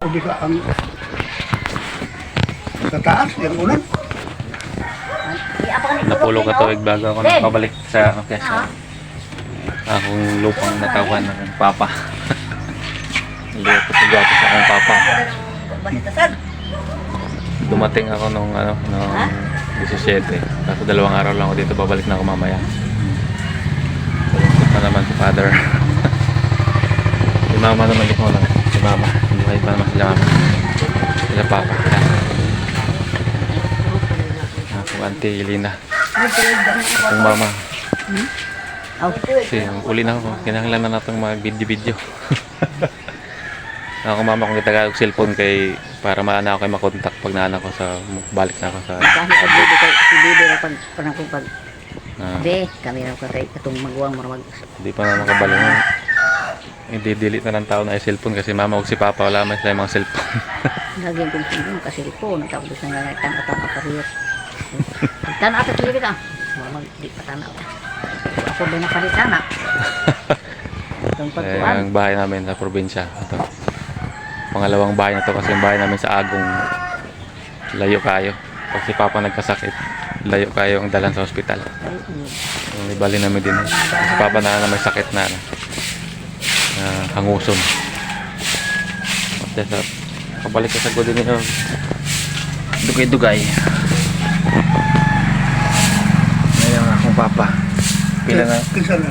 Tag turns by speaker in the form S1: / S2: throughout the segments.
S1: Ka ang sa taas, yung ulan.
S2: Napulo ka tuwig bago ako nakabalik sa ano kaya sa akong lupang natawan ng aking papa. Liyo ko sa sa akong papa. Dumating ako nung ano, nung 17. Tapos dalawang araw lang ako dito, babalik na ako mamaya. Salungkot na naman si father. si mama naman ikaw lang. Si mama. Buhay pa naman sila mama. Sila papa. Ako, auntie Elena. Ang mama. Kasi uli na ako. Kinahanglan na natin mga video-video. ako mama kung Tagalog cellphone kay para maana ako kay makontak pag naana ko sa balik na ako sa
S3: Kahit ang bibi kay si bibi ra pag parang kung pag
S2: Ah,
S3: be kami ra kay katong magwang mo mag
S2: Hindi pa na makabalik. Hindi delete na ng tao na yung cellphone kasi mama o si papa wala man sila yung mga cellphone.
S3: lagi kong sino kasi ko natapos na nga tan atang apariyo. Tan ata kili ka. Mo mag di pa tanaw. Ako ba napalitan na? Itong
S2: Eh, ang bahay namin sa probinsya. Ito. Pangalawang bahay na to kasi yung bahay namin sa Agong layo kayo. Pag si Papa nagkasakit, layo kayo ang dalan sa ospital. Yung ibali namin din. Si Papa na, na may sakit na, na, na hanguson. At sa kabalik ka sa gudin nito. Dugay-dugay. Ngayon akong Papa. Pila na,
S1: Kinsa na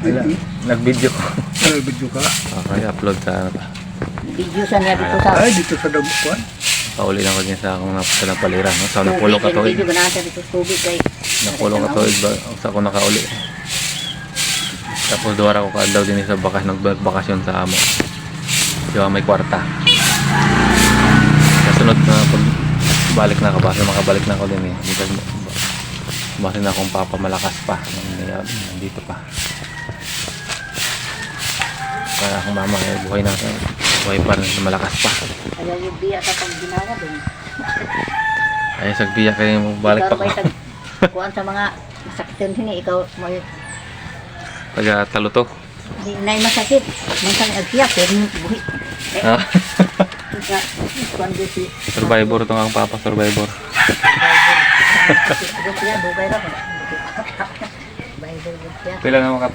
S2: pila, nag-video ko.
S1: Ano video ka?
S2: Okay, upload sa ano pa.
S3: Video sa niya dito sa
S1: Ay, dito sa damukuan.
S2: Pauli lang ko din sa akong napunta ng paliran. No? Sa napulo ka to.
S3: Video ganata dito sa tubig kay
S2: Napulo ka to. Ba, sa ako nakauli. Tapos duwara ko daw din sa bakas nagbakasyon sa amo. Di ba may kwarta. Kasunod na pag balik na ka ba? Makabalik na ako din eh. Dito, base na akong papa malakas pa. Nandito- pa. Kaya akong mama eh, buhay na. Buhay pa rin malakas pa.
S3: Kaya yung biya sa pag ginawa dun.
S2: Ay, sagbiya kayo balik pa ko.
S3: kuan sa mga sakitin sini ikaw may
S2: Taga taluto.
S3: di na masakit. Minsan agsiyak pero buhi.
S2: Ah, survivor to ang papa, survivor. Pila na mga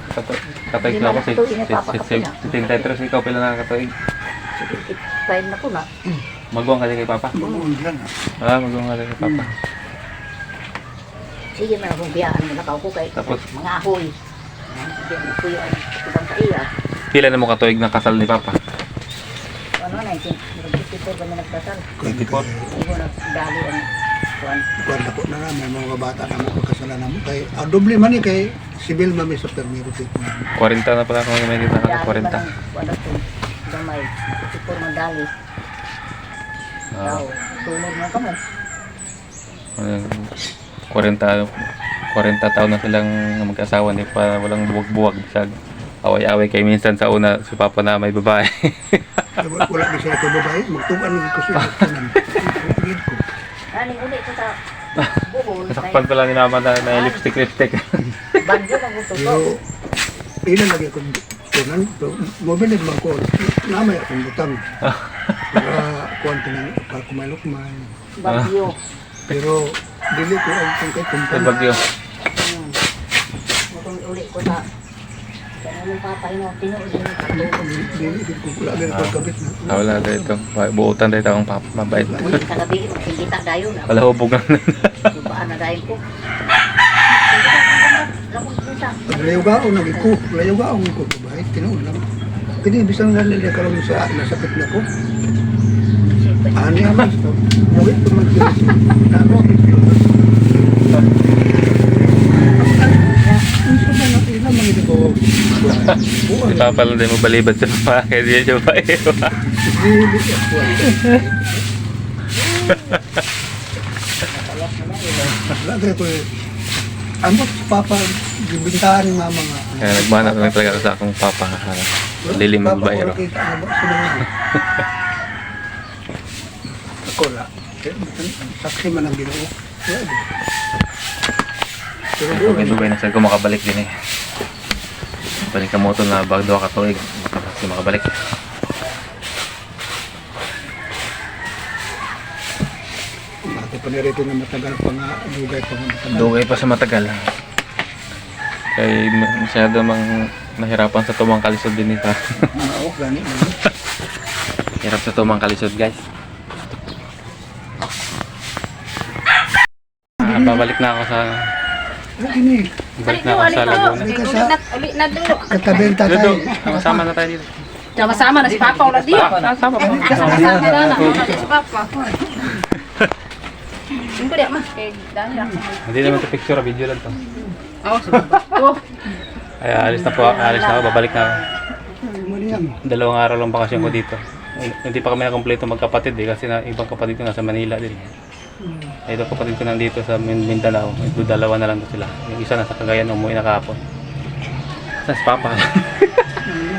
S2: katoig na ako si
S3: na
S2: si si
S3: na.
S2: si Tintetros ikaw pila na katoig.
S3: Sige, Fine na ko na.
S2: Magwang ka din kay papa.
S1: Mamuon lang.
S2: Ah, magwang ka din kay papa.
S3: Sige man akong biyaan mo nakaw ko kay
S2: Tapos?
S3: mga ahoy.
S2: Pila na mo katoig na kasal ni papa.
S3: Ano na, itin, nag-54 ba na nagkasal?
S2: 24.
S3: Hindi ko nagdali ang
S1: na na, may mga bata na mo pagkasalan na mo. Kay, ang doble man ni kay Sibil Mami sa permiro tit mo.
S2: 40 na pala ako may kita ka
S3: Dali ba
S2: 40.
S3: ng kuan ako, gamay. 54 man dali.
S2: Ah,
S3: tunod man kamo.
S2: ano, 40 40 taon na silang mag-asawa ni pa walang buwag-buwag bisag away-away kay minsan sa una si papa na may babae.
S1: Wala di siya ito babae. Ko siya. Pagkakit ko.
S3: Aning uli ko sa buhol.
S2: Nasakpan pala ni mama na may lipstick lipstick.
S3: Bagyo kang gusto ko.
S1: ilan lagi akong tunan. Pero, mobilig man ko. Namay akong butang. Para kuwan ko ng pagkumalukman.
S3: Bagyo.
S1: Pero, dili ko ang kung kay
S2: Sa
S1: kumpan.
S2: bagyo.
S3: Hmm. Kung uli ko sa sa anong papa ino, tinuod din sa tuod.
S1: Dili, dili ko lagi na pagkabit na.
S2: Ah, wala dito. Buutan dito ang papa. Mabait.
S3: Uli sa gabi, magsigita dayo na.
S2: Wala hubog na.
S3: Subaan na dahil ko. Lamang minsan.
S1: Pag layo gaon, naging ko. Layo gaon ko. Babae, tinuod lang. Kini, bisang nga nila karoon sa nasakit na ko. Naman. Mawit pa man sila. Ano?
S2: Si papa lang din mo balibad sa papa. Kaya siya pa.
S1: Ambot papa, bibintahan ng mama nga.
S2: Kaya nagmana na lang talaga sa akong papa. Lilim ng
S1: Papa,
S2: bayro.
S1: mo? Ako la. Saksi man ang ginoo. Pero
S2: Dugay-dugay na sa ko makabalik din eh panikamoto na bagdaw katuig kasi makabalik.
S1: Dati pa nirito na matagal pa nga dugay pa nga matagal.
S2: Dugay pa sa matagal. Kay masyado mang nahirapan sa tumang kalisod din ito.
S1: Oo gani
S2: hirap sa tumang kalisod guys. Ah, babalik na ako sa
S1: Ano ah,
S2: balik na ako sa Laguna.
S1: Ka sa
S4: Uli na dulo.
S1: katabi ang tatay.
S2: Sama na tayo dito.
S4: Sama-sama na si Papa ulit diyo.
S2: Sama pa.
S4: Sama na na. Si Papa. Hindi ko ma. Kay dahil ako.
S2: Hindi naman ito picture, video lang to.
S4: Oh, si Papa. Oh.
S2: Ay, alis na po, alis na ako, babalik na ako.
S1: Yan.
S2: Dalawang araw lang bakasyon ko dito. Hindi pa kami nakompleto magkapatid eh, kasi na, ibang kapatid ko nasa Manila din. Ay, itong kapatid ko nandito sa Min- Mindanao. Ito, dalawa na lang sila. Yung isa nasa Cagayan, umuwi na kahapon. Si Papa?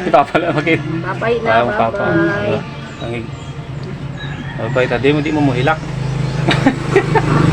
S2: si Papa lang makit.
S4: Babay na,
S2: Parang Papa.
S4: babay.
S2: Ang Babay, ta, di mo, di mo muhilak.